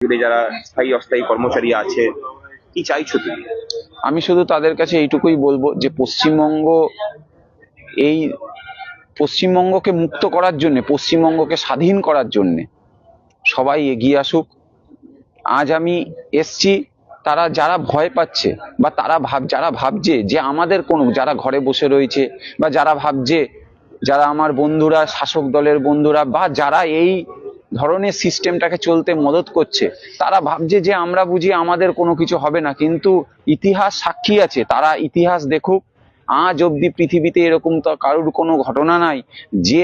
জুড়ে যারা স্থায়ী, অস্থায়ী কর্মচারী আছে, কি চাইছো তুমি? আমি শুধু তাদের কাছে এইটুকুই বলব যে পশ্চিমবঙ্গ এই পশ্চিমবঙ্গকে মুক্ত করার জন্য, পশ্চিমবঙ্গকে স্বাধীন করার জন্য সবাই এগিয়ে আসুক। আজ আমি এসছি, তারা যারা ভয় পাচ্ছে বা তারা ভাব, যারা ভাবছে যে আমাদের কোনো, যারা ঘরে বসে রয়েছে বা যারা ভাবছে, যারা আমার বন্ধুরা, শাসক দলের বন্ধুরা বা যারা এই ধরনের সিস্টেমটাকে চলতে মদত করছে। তারা ভাবছে যে আমরা বুঝি আমাদের কোনো কিছু হবে না, কিন্তু ইতিহাস সাক্ষী আছে, তারা ইতিহাস দেখুক। আজ অব্দি পৃথিবীতে এরকম তো কারোর কোনো ঘটনা নাই, যে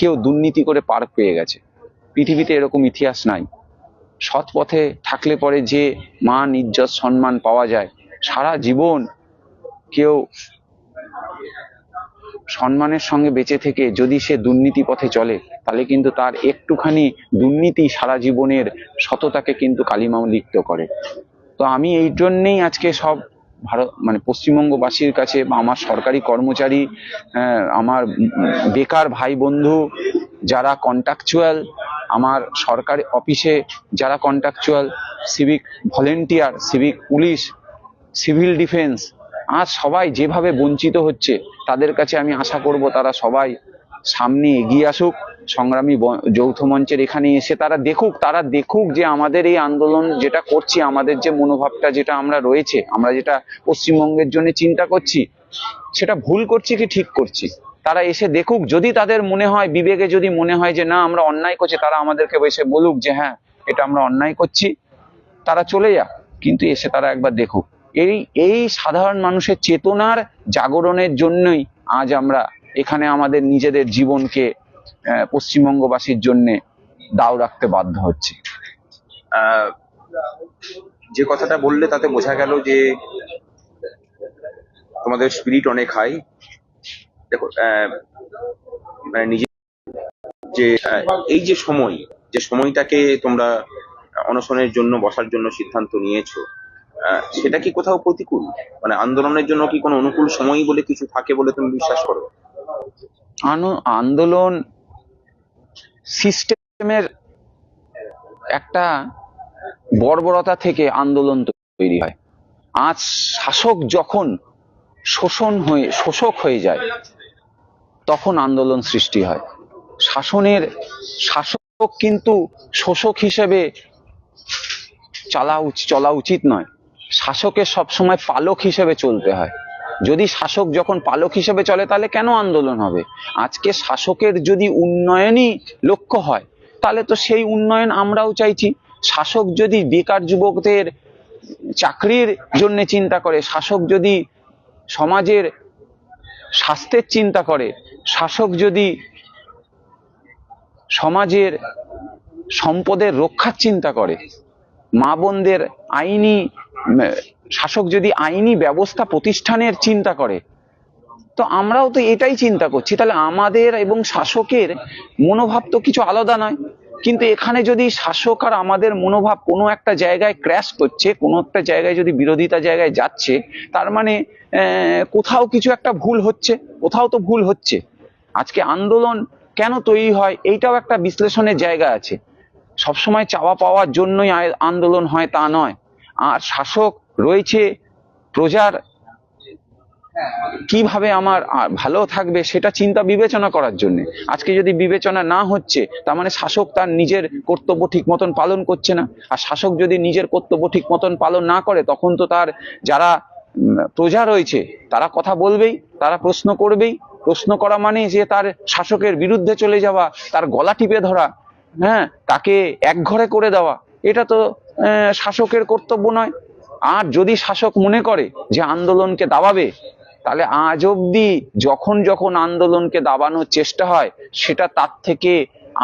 কেউ দুর্নীতি করে পার পেয়ে গেছে। পৃথিবীতে এরকম ইতিহাস নাই। সৎ পথে থাকলে পরে যে মান, ইজ্জত, সম্মান পাওয়া যায়, সারা জীবন কেউ সম্মানের সঙ্গে বেঁচে থেকে যদি সে দুর্নীতি পথে চলে তাহলে কিন্তু তার একটুখানি দুর্নীতি সারা জীবনের সততাকে কিন্তু কালিমাও লিপ্ত করে। তো আমি এই জন্যেই আজকে সব ভারত মানে পশ্চিমবঙ্গবাসীর কাছে বা আমার সরকারি কর্মচারী আহ, আমার বেকার ভাই বন্ধু যারা কন্ট্রাকচুয়াল আমার সরকারি অফিসে যারা contractual civic volunteer civic police civil defence আজ সবাই যেভাবে বঞ্চিত হচ্ছে, তাদের কাছে আমি আশা করব তারা সবাই সামনে এগিয়ে আসুক, সংগ্রামী যৌথ মঞ্চের এখানে এসে তারা দেখুক তারা দেখুক যে আমাদের এই আন্দোলন যেটা করছি, আমাদের যে মনোভাবটা যেটা আমরা রয়েছে, আমরা যেটা পশ্চিমবঙ্গের জন্য চিন্তা করছি, সেটা ভুল করছি কি ঠিক করছি? তারা এসে দেখুক, যদি তাদের মনে হয়, বিবেকে যদি মনে হয় যে না, আমরা অন্যায় করছি, তারা আমাদেরকে এসে বলুক যে হ্যাঁ এটা আমরা অন্যায় করছি, তারা চলে যাক, কিন্তু এসে তারা একবার দেখুক। এই এই সাধারণ মানুষের চেতনার জাগরণের জন্যই আজ আমরা এখানে আমাদের নিজেদের জীবনকে পশ্চিমবঙ্গবাসীর জন্য দাও রাখতে বাধ্য হচ্ছে। যে কথাটা বললে তাতে বোঝা গেল যে তোমাদের স্পিরিট অনেক হাই দেখো মানে নিজে যে এই যে সময়, যে সময়টাকে তোমরা অনশনের জন্য, বসার জন্য সিদ্ধান্ত নিয়েছো সেটা কি কোথাও প্রতিকূল? মানে আন্দোলনের জন্য কি কোনো অনুকূল সময় বলে কিছু থাকে বলে তুমি বিশ্বাস করো? আনো- আন্দোলন সিস্টেমের একটা বর্বরতা থেকে আন্দোলন তৈরি হয়। আজ শাসক যখন শোষণ হয়ে, শোষক হয়ে যায়, তখন আন্দোলন সৃষ্টি হয়। শাসনের, শাসক কিন্তু শোষক হিসেবে চলা চলা উচিত নয়। শাসকের সবসময় পালক হিসেবে চলতে হয়। যদি শাসক যখন পালক হিসেবে চলে, তাহলে কেন আন্দোলন হবে? আজকে শাসকের যদি উন্নয়নই লক্ষ্য হয়, তাহলে তো সেই উন্নয়ন আমরাও চাইছি। শাসক যদি বেকার যুবকদের চাকরির জন্য চিন্তা করে, শাসক যদি সমাজের স্বাস্থ্যের চিন্তা করে, শাসক যদি সমাজের সম্পদের রক্ষার চিন্তা করে, মা বোনদের আইনি শাসক যদি আইনি ব্যবস্থা প্রতিষ্ঠানের চিন্তা করে, তো আমরাও তো এটাই চিন্তা করছি। তাহলে আমাদের এবং শাসকের মনোভাব তো কিছু আলাদা নয়। কিন্তু এখানে যদি শাসক আর আমাদের মনোভাব কোনো একটা জায়গায় ক্র্যাশ করছে, কোনো একটা জায়গায় যদি বিরোধিতা জায়গায় যাচ্ছে, তার মানে কোথাও কিছু একটা ভুল হচ্ছে, কোথাও তো ভুল হচ্ছে। আজকে আন্দোলন কেন তৈরি হয়, এইটাও একটা বিশ্লেষণের জায়গা আছে। সবসময় চাওয়া পাওয়ার জন্যই আন্দোলন হয় তা নয়। আর শাসক রয়েছে, প্রজার কীভাবে আমার ভালো থাকবে সেটা চিন্তা বিবেচনা করার জন্য। আজকে যদি বিবেচনা না হচ্ছে, তার মানে শাসক তার নিজের কর্তব্য ঠিক মতন পালন করছে না। আর শাসক যদি নিজের কর্তব্য ঠিক মতন পালন না করে, তখন তো তার যারা প্রজা রয়েছে, তারা কথা বলবেই, তারা প্রশ্ন করবেই। প্রশ্ন করা মানে যে তার শাসকের বিরুদ্ধে চলে যাওয়া, তার গলা টিপে ধরা হ্যাঁ তাকে একঘরে করে দেওয়া। এটা তো শাসকের কর্তব্য নয়। আর যদি শাসক মনে করে যে আন্দোলনকে দাবাবে, তাহলে আজ অব্দি যখন যখন আন্দোলনকে দাবানোর চেষ্টা হয়, সেটা তার থেকে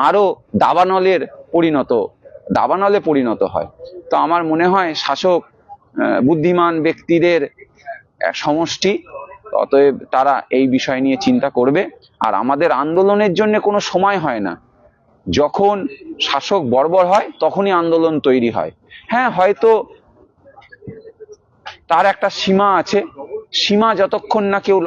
আরও দাবানলের পরিণত, দাবানলে পরিণত হয়। তো আমার মনে হয় শাসক বুদ্ধিমান ব্যক্তিদের সমষ্টি, অতএব তারা এই বিষয় নিয়ে চিন্তা করবে। আর আমাদের আন্দোলনের জন্য কোনো সময় হয় না। যখন শাসক বর্বর হয়, তখনই আন্দোলন তৈরি হয়। হ্যাঁ হয়তো তার একটা সীমা আছে। সীমা যতক্ষণ না কেউ